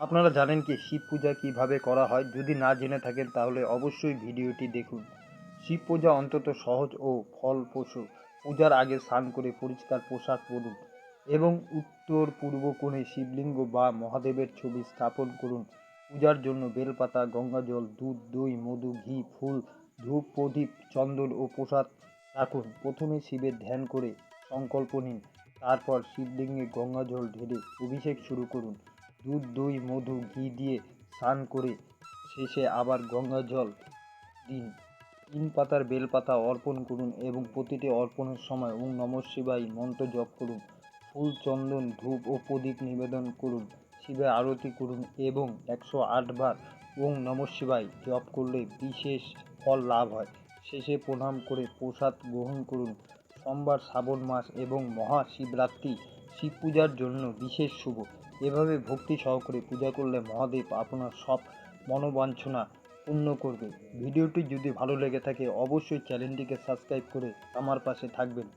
আপনারা জানেন কি শিব পূজা কীভাবে করা হয়? যদি না জেনে থাকেন তাহলে অবশ্যই ভিডিওটি দেখুন। শিব পূজা অন্তত সহজ ও ফলপ্রসূ। পূজার আগে স্নান করে পরিষ্কার পোশাক পরুন এবং উত্তর পূর্ব কোণে শিবলিঙ্গ বা মহাদেবের ছবি স্থাপন করুন। পূজার জন্য বেলপাতা গঙ্গাজল দুধ, দই, মধু, ঘি, ফুল, ধূপ, প্রদীপ, চন্দন ও প্রসাদ রাখুন। প্রথমে শিবের ধ্যান করে সংকল্প নিন। তারপর শিবলিঙ্গে গঙ্গাজল ঢেলে অভিষেক শুরু করুন। দুধ, দই, মধু, ঘি দিয়ে স্নান করে শেষে আবার গঙ্গা জল দিন। তিন পাতার বেলপাতা অর্পণ করুন এবং প্রতিটি অর্পণের সময় ওম নম শিবাই মন্ত্র জপ করুন। ফুল, চন্দন, ধূপ ও প্রদীপ নিবেদন করুন, শিবে আরতি করুন এবং একশো আটবার ওম নম শিবাই জপ করলে বিশেষ ফল লাভ হয়। শেষে প্রণাম করে প্রসাদ গ্রহণ করুন। সোমবার শ্রাবণ মাস এবং মহাশিবরাত্রি শিব পূজার জন্য বিশেষ শুভ। এভাবে ভক্তি সহকারে পূজা করলে মহাদেব আপনার সব মনোবাঞ্ছনা পূর্ণ করবে। ভিডিওটি যদি ভালো লেগে থাকে, অবশ্যই চ্যানেলটিকে সাবস্ক্রাইব করে আমার পাশে থাকবেন।